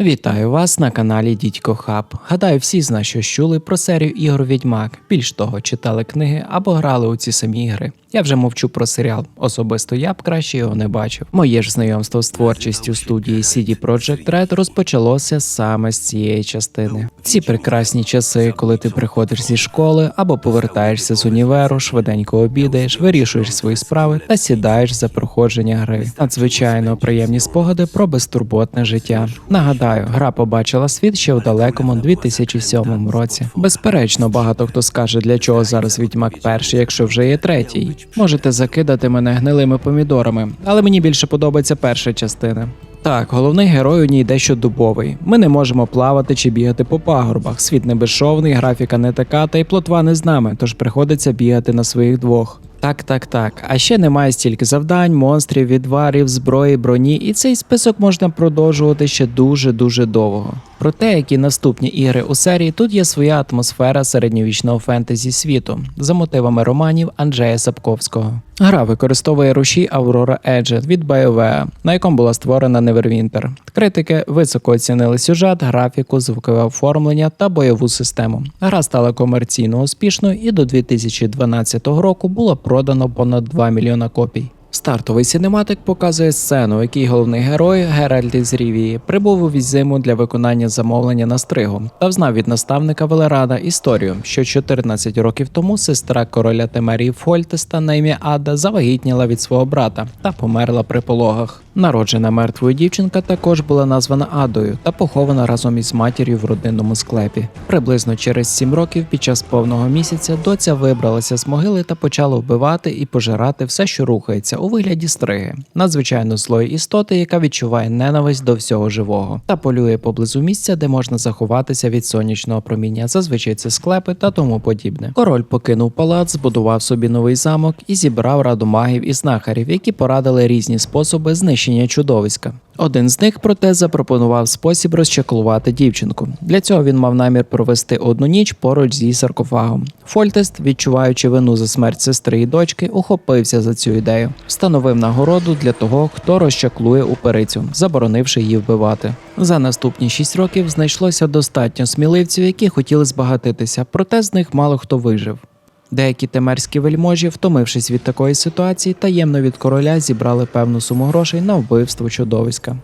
Вітаю вас на каналі Дідько Хаб. Гадаю, всі з нас щось чули про серію ігор Відьмак. Більш того, читали книги або грали у ці самі ігри. Я вже мовчу про серіал. Особисто я б краще його не бачив. Моє ж знайомство з творчістю студії CD Projekt Red розпочалося саме з цієї частини. Ці прекрасні часи, коли ти приходиш зі школи або повертаєшся з універу, швиденько обідаєш, вирішуєш свої справи та сідаєш за проходження гри. Надзвичайно приємні спогади про безтурботне життя. Нагадаю, гра побачила світ ще у далекому 2007 році. Безперечно, багато хто скаже, для чого зараз відьмак перший, якщо вже є третій. Можете закидати мене гнилими помідорами, але мені більше подобається перша частина. Так, головний герой у ній дещо дубовий. Ми не можемо плавати чи бігати по пагорбах. Світ не безшовний, графіка не така, та й плотва не з нами, тож приходиться бігати на своїх двох. Так, так, так. А ще немає стільки завдань, монстрів, відварів, зброї, броні, і цей список можна продовжувати ще дуже дуже довго. Проте, як і наступні ігри у серії, тут є своя атмосфера середньовічного фентезі світу за мотивами романів Анджея Сапковського. Гра використовує рушій Aurora Edge від BioWare, на якому була створена Neverwinter. Критики високо оцінили сюжет, графіку, звукове оформлення та бойову систему. Гра стала комерційно успішною і до 2012 року було продано понад 2 мільйона копій. Стартовий синематик показує сцену, в якій головний герой Геральт із Рівії прибув у візиму для виконання замовлення на стригу та взнав від наставника Велерада історію, що 14 років тому сестра короля Темерії Фольтеста на ім'я Ада завагітніла від свого брата та померла при пологах. Народжена мертвою дівчинка також була названа Адою та похована разом із матір'ю в родинному склепі. Приблизно через 7 років під час повного місяця доця вибралася з могили та почала вбивати і пожирати все, що рухається у вигляді стриги, надзвичайно злої істоти, яка відчуває ненависть до всього живого, та полює поблизу місця, де можна заховатися від сонячного проміння. Зазвичай це склепи та тому подібне. Король покинув палац, збудував собі новий замок і зібрав раду магів і знахарів, які порадили різні способи знищення чудовиська. Один з них, проте, запропонував спосіб розчаклувати дівчинку. Для цього він мав намір провести одну ніч поруч зі саркофагом. Фольтест, відчуваючи вину за смерть сестри і дочки, ухопився за цю ідею, встановив нагороду для того, хто розчаклує уперицю, заборонивши її вбивати. За наступні шість років знайшлося достатньо сміливців, які хотіли збагатитися, проте з них мало хто вижив. Деякі темерські вельможі, втомившись від такої ситуації, таємно від короля зібрали певну суму грошей на вбивство чудовиська.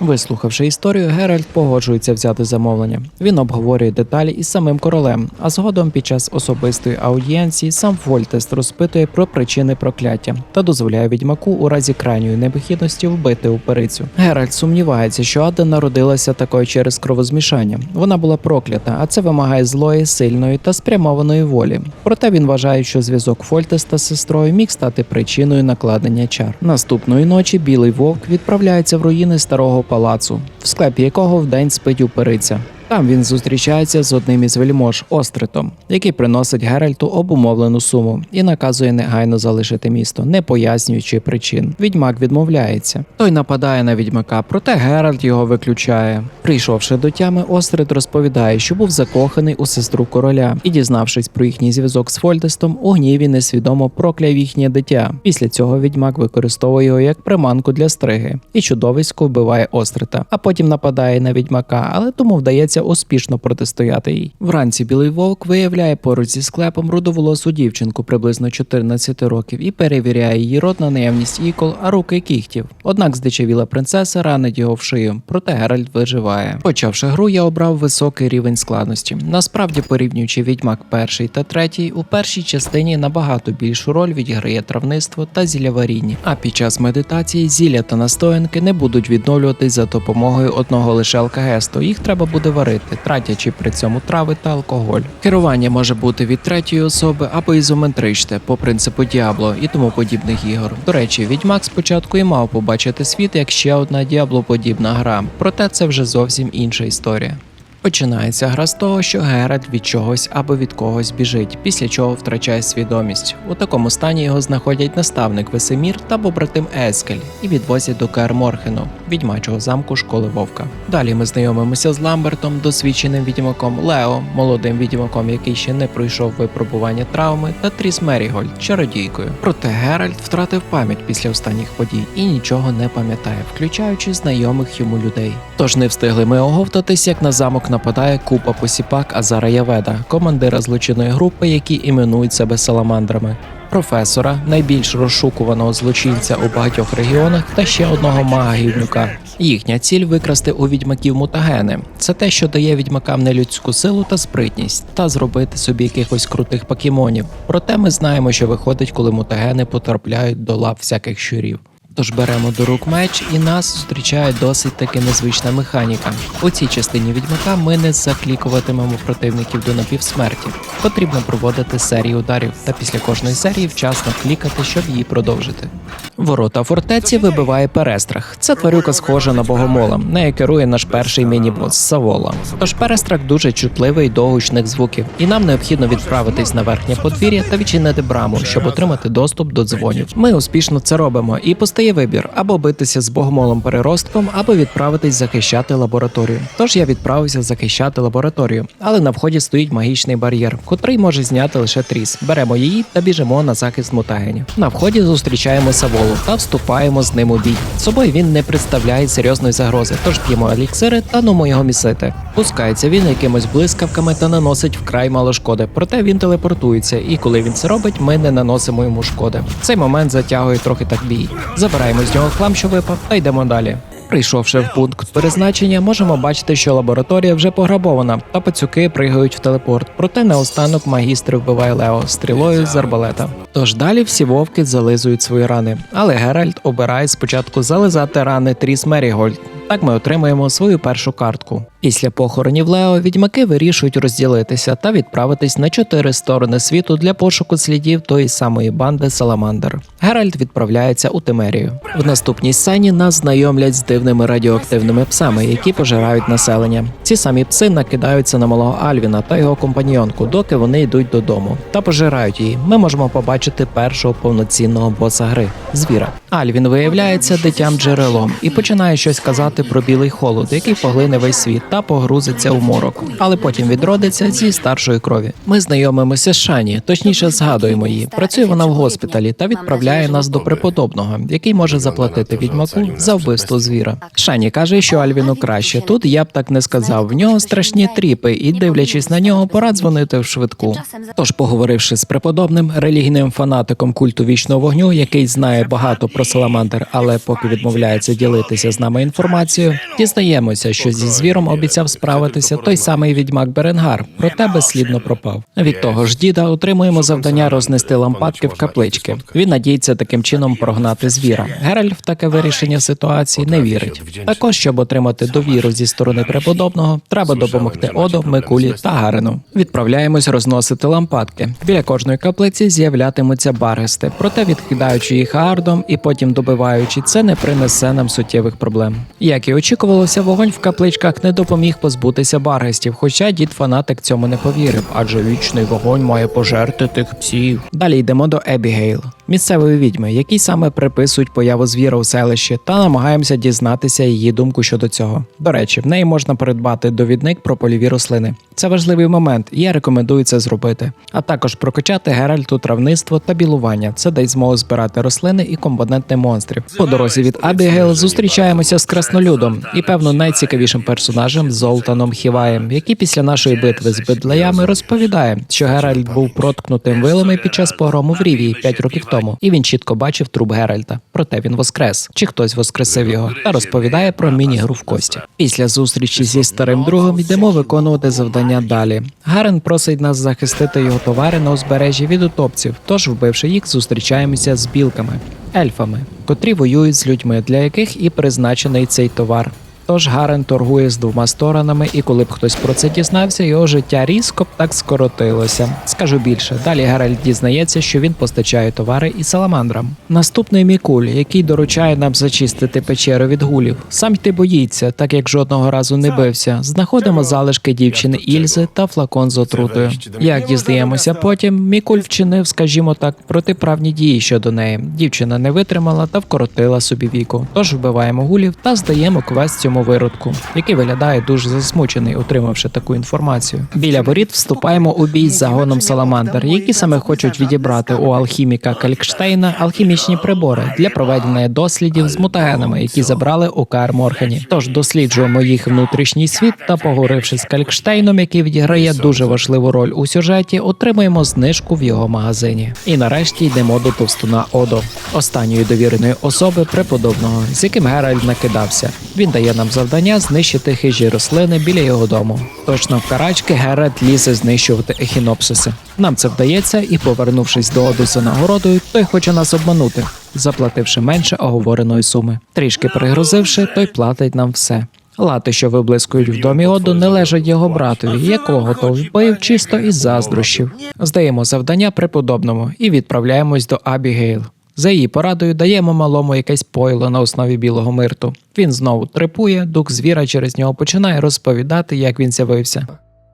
Вислухавши історію, Геральт погоджується взяти замовлення. Він обговорює деталі із самим королем, а згодом під час особистої аудієнції сам Фольтест розпитує про причини прокляття та дозволяє відьмаку у разі крайньої невихідності вбити уперицю. Геральт сумнівається, що Ада народилася такою через кровозмішання. Вона була проклята, а це вимагає злої, сильної та спрямованої волі. Проте він вважає, що зв'язок Фольтеста з сестрою міг стати причиною накладення чар. Наступної ночі білий вовк відправляється в руїни старого палацу, в склепі якого вдень спить упериця. Там він зустрічається з одним із вельмож Остритом, який приносить Геральту обумовлену суму і наказує негайно залишити місто, не пояснюючи причин. Відьмак відмовляється. Той нападає на відьмака, проте Геральт його виключає. Прийшовши до тями, Острит розповідає, що був закоханий у сестру короля, і, дізнавшись про їхній зв'язок з Фольтестом, у гніві несвідомо прокляв їхнє дитя. Після цього відьмак використовує його як приманку для стриги, і чудовисько вбиває Острита, а потім нападає на відьмака, але тому вдається успішно протистояти їй. Вранці білий вовк виявляє поруч зі склепом рудоволосу дівчинку приблизно 14 років і перевіряє її рот на наявність ікол, а руки кігтів. Однак здичавіла принцеса ранить його в шию, проте Геральт виживає. Почавши гру, я обрав високий рівень складності. Насправді, порівнюючи відьмак перший та третій, у першій частині набагато більшу роль відіграє травництво та зілляваріння. А під час медитації зілля та настоянки не будуть відновлюватись за допомогою одного лише алкагесту. Їх треба буде варити, тратячи при цьому трави та алкоголь. Керування може бути від третьої особи або ізометричне по принципу Діабло і тому подібних ігор. До речі, відьмак спочатку і мав побачити світ як ще одна діаблоподібна гра, проте це вже зовсім інша історія. Починається гра з того, що Геральт від чогось або від когось біжить, після чого втрачає свідомість. У такому стані його знаходять наставник Весемір та побратим Ескель і відвозять до Каер Морхену, відьмачого замку школи Вовка. Далі ми знайомимося з Ламбертом, досвідченим відьмаком Лео, молодим відьмаком, який ще не пройшов випробування травми, та Тріс Мерігольд, чародійкою. Проте Геральт втратив пам'ять після останніх подій і нічого не пам'ятає, включаючи знайомих йому людей. Тож не встигли ми оговтатись, як на замок нападає купа посіпак Азара Яведа, командира злочинної групи, які іменують себе саламандрами. Професора, найбільш розшукуваного злочинця у багатьох регіонах, та ще одного мага гівнюка. Їхня ціль викрасти у відьмаків мутагени. Це те, що дає відьмакам нелюдську силу та спритність, та зробити собі якихось крутих покемонів. Проте ми знаємо, що виходить, коли мутагени потрапляють до лап всяких щурів. Тож беремо до рук меч, і нас зустрічає досить таки незвична механіка. У цій частині відьмака ми не заклікуватимемо противників до напівсмерті. Потрібно проводити серію ударів, та після кожної серії вчасно клікати, щоб її продовжити. Ворота фортеці вибиває перестрах. Це тварюка схожа на богомола, нею керує наш перший міні-бос Савола. Тож перестрах дуже чутливий до гучних звуків, і нам необхідно відправитись на верхнє подвір'я та відчинити браму, щоб отримати доступ до дзвонів. Ми успішно це робимо, і постає вибір або битися з богомолом переростком, або відправитись захищати лабораторію. Тож я відправився захищати лабораторію, але на вході стоїть магічний бар'єр, котрий може зняти лише тріс. Беремо її та біжимо на захист мутагенів. На вході зустрічаємо Саволу та вступаємо з ним у бій. Собою він не представляє серйозної загрози, тож п'ємо еліксири та нумо його місити. Пускається він якимось блискавками та наносить вкрай мало шкоди. Проте він телепортується, і коли він це робить, ми не наносимо йому шкоди. Цей момент затягує трохи так бій. Забираємо з нього хлам, що випав, та йдемо далі. Прийшовши в пункт призначення, можемо бачити, що лабораторія вже пограбована, та пацюки пригають в телепорт. Проте наостанок магістр вбиває Лео стрілою з арбалета. Тож далі всі вовки зализують свої рани, але Геральт обирає спочатку зализати рани Тріс Мерігольд. Так ми отримаємо свою першу картку. Після похоронів Лео відьмаки вирішують розділитися та відправитись на чотири сторони світу для пошуку слідів тої самої банди Саламандр. Геральт відправляється у Темерію. В наступній сцені нас знайомлять з дивними радіоактивними псами, які пожирають населення. Ці самі пси накидаються на малого Альвіна та його компаньйонку, доки вони йдуть додому, та пожирають її. Ми можемо побачити першого повноцінного боса гри звіра. Альвін виявляється дитям джерелом і починає щось казати про білий холод, який поглине весь світ та погрузиться у морок, але потім відродиться зі старшої крові. Ми знайомимося з Шані, точніше згадуємо її. Працює вона в госпіталі та відправляє нас до преподобного, який може заплатити відьмаку за вбивство звіра. Шані каже, що Альвіну краще. Тут я б так не сказав. В нього страшні тріпи, і дивлячись на нього, пора дзвонити в швидку. Тож, поговоривши з преподобним релігійним фанатиком культу вічного вогню, який знає багато про саламандр, але поки відмовляється ділитися з нами інформацією, дізнаємося, що зі звіром обіцяв справитися той самий відьмак Беренгар, проте безслідно пропав. Від того ж діда отримуємо завдання рознести лампадки в каплички. Він надіється таким чином прогнати звіра. Геральт в таке вирішення ситуації не вірить. Також, щоб отримати довіру зі сторони преподобного, треба допомогти Одо, Микулі та Гарину. Відправляємось розносити лампадки. Біля кожної каплиці з'являтимуться баргисти, проте відкидаючи їх ардом і потім добиваючи, це не принесе нам суттєвих проблем. Як і очікувалося, вогонь в капличках не допоміг позбутися баргастів, хоча дід фанатик цьому не повірив, адже вічний вогонь має пожерти тих псів. Далі йдемо до Ебігейл, місцевої відьми, якій саме приписують появу звіра у селищі, та намагаємося дізнатися її думку щодо цього. До речі, в неї можна придбати довідник про польові рослини. Це важливий момент, і я рекомендую це зробити. А також прокачати Геральту травництво та білування. Це дасть змогу збирати рослини і компоненти монстрів. По дорозі від Абігейл зустрічаємося з краснолюдом і певно найцікавішим персонажем Золтаном Хіваєм, який після нашої битви з бедлеями розповідає, що Геральт був проткнутим вилами під час погрому в Рівії 5 років тому, і він чітко бачив труп Геральта. Проте він воскрес, чи хтось воскресив його, та розповідає про міні-гру в кості. Після зустрічі зі старим другом йдемо виконувати завдання далі. Гарен просить нас захистити його товари на узбережжі від утопців. Тож, вбивши їх, зустрічаємося з білками, ельфами, котрі воюють з людьми, для яких і призначений цей товар. Тож Гарен торгує з двома сторонами, і коли б хтось про це дізнався, його життя різко б так скоротилося. Скажу більше, далі Геральт дізнається, що він постачає товари і саламандрам. Наступний Мікуль, який доручає нам зачистити печеру від гулів. Сам йти боїться, так як жодного разу не бився. Знаходимо залишки дівчини Ільзи та флакон з отрутою. Як дізнаємося потім, Мікуль вчинив, скажімо так, протиправні дії щодо неї. Дівчина не витримала та вкоротила собі віку. Тож вбиваємо гулів та здаємо квест цьому виродку, який виглядає дуже засмучений, отримавши таку інформацію. Біля воріт вступаємо у бій з загоном Саламандр, які саме хочуть відібрати у алхіміка Калькштейна алхімічні прибори для проведення дослідів з мутагенами, які забрали у Каер Морхені. Тож досліджуємо їх внутрішній світ та, поговоривши з Калькштейном, який відіграє дуже важливу роль у сюжеті, отримуємо знижку в його магазині. І нарешті йдемо до товстуна Одо, останньої довіреної особи преподобного, з яким Геральт накидався. Він дає нам завдання знищити хижі рослини біля його дому. Точно в карачки Геральт лізе знищувати ехінопсиси. Нам це вдається, і повернувшись до Оду за нагородою, той хоче нас обманути, заплативши менше оговореної суми. Трішки пригрозивши, той платить нам все. Лати, що виблискують в домі Оду, не лежать його братові, якого то вбив чисто із заздрощів. Здаємо завдання преподобному і відправляємось до Абігейл. За її порадою даємо малому якесь пойло на основі білого мирту. Він знову трепує, дух звіра через нього починає розповідати, як він з'явився.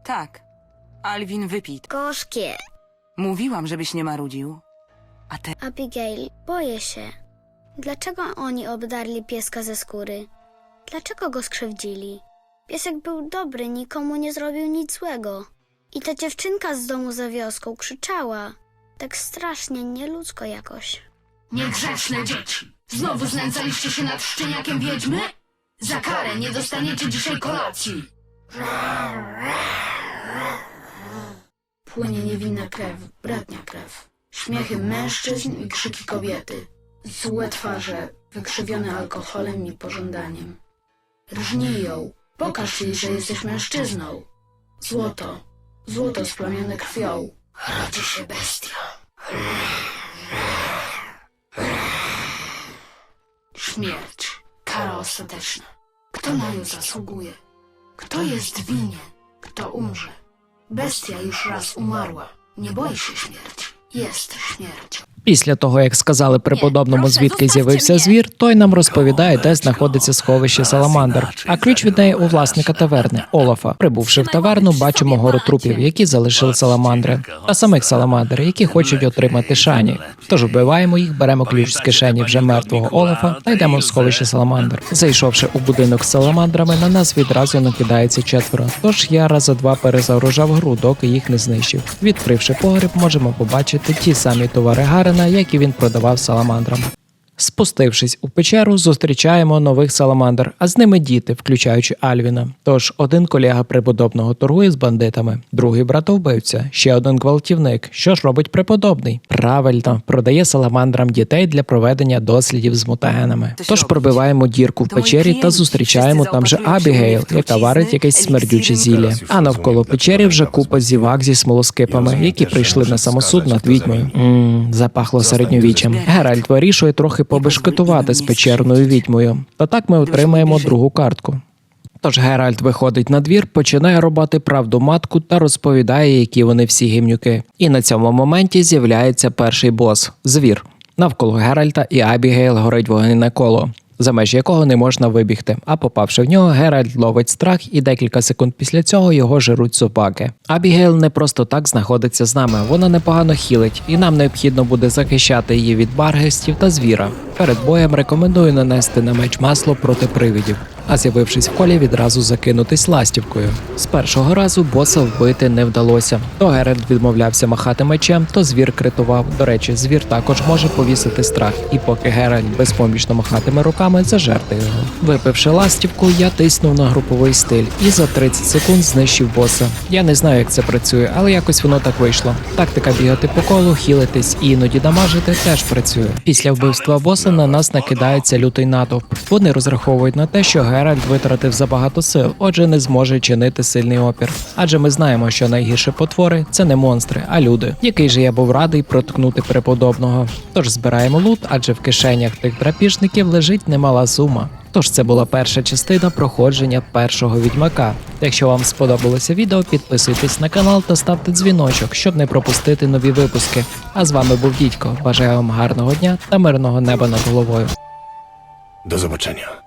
Tak. Alwin wypit. Gorzkie. Mówiłam, żebyś nie marudził. A te... Abigail, boję się. Dlaczego oni obdarli pieska ze skóry? Dlaczego go skrzywdzili? Piesek był dobry, nikomu nie zrobił nic złego. I ta dziewczynka z domu za wioską krzyczała. Tak strasznie, nieludzko jakoś. Niegrzeczne dzieci! Znowu znęcaliście się nad szczeniakiem wiedźmy? Za karę nie dostaniecie dzisiaj kolacji! Płynie niewinna krew, bratnia krew. Śmiechy mężczyzn i krzyki kobiety. Złe twarze, wykrzywione alkoholem i pożądaniem. Rżnij ją, pokaż jej, że jesteś mężczyzną. Złoto, złoto splamione krwią. Rodzi się bestia. Śmierć, kara ostateczna. Kto na nią zasługuje? Kto jest winien? Kto umrze? Bestia już raz umarła. Nie boi się śmierci. Jest śmiercią. Після того, як сказали преподобному, звідки з'явився звір, той нам розповідає, де знаходиться сховище Саламандр, а ключ від неї у власника таверни Олафа. Прибувши в таверну, бачимо гору трупів, які залишили саламандри, та самих саламандр, які хочуть отримати шані. Тож вбиваємо їх, беремо ключ з кишені вже мертвого Олафа та йдемо в сховище Саламандр. Зайшовши у будинок з саламандрами, на нас відразу накидається четверо. Тож я раза два перезагружав гру, доки їх не знищив. Відкривши погріб, можемо побачити ті самі товари Гарена, які він продавав саламандрам. Спустившись у печеру, зустрічаємо нових саламандр, а з ними діти, включаючи Альвіна. Тож один колега преподобного торгує з бандитами, другий братовбивця, ще один гвалтівник. Що ж робить преподобний? Правильно, продає саламандрам дітей для проведення дослідів з мутагенами. Тож пробиваємо дірку в печері та зустрічаємо там же Абігейл, яка варить якесь смердюче зілля. А навколо печері вже купа зівак зі смолоскипами, які прийшли на самосуд над відьмою. Ммм, запахло середньовіччям. Геральт вирішує трохи побешкетувати з печерною відьмою. Та так ми отримаємо другу картку. Тож Геральт виходить на двір, починає рубати правду матку та розповідає, які вони всі гімнюки. І на цьому моменті з'являється перший бос звір. Навколо Геральта і Абігейл горить вогнене коло, за межі якого не можна вибігти. А попавши в нього, Геральт ловить страх, і декілька секунд після цього його жируть собаки. Абігейл не просто так знаходиться з нами. Вона непогано хілить, і нам необхідно буде захищати її від баргестів та звіра. Перед боєм рекомендую нанести на меч масло проти привидів. А з'явившись в колі, відразу закинутись ластівкою. З першого разу боса вбити не вдалося. То Геральт відмовлявся махати мечем, то звір критував. До речі, звір також може повісити страх, і поки Геральт безпомічно махатиме руками, зажерти його. Випивши ластівку, я тиснув на груповий стиль і за 30 секунд знищив боса. Я не знаю, як це працює, але якось воно так вийшло. Тактика бігати по колу, хілитись і іноді дамажити теж працює. Після вбивства боса на нас накидається лютий натовп. Вони розраховують на те, що Геральт витратив забагато сил, отже, не зможе чинити сильний опір. Адже ми знаємо, що найгірші потвори це не монстри, а люди, який же я був радий проткнути преподобного. Тож збираємо лут, адже в кишенях тих драпіжників лежить немала сума. Тож це була перша частина проходження першого відьмака. Якщо вам сподобалося відео, підписуйтесь на канал та ставте дзвіночок, щоб не пропустити нові випуски. А з вами був Дідько. Бажаю вам гарного дня та мирного неба над головою. До zobaczenia.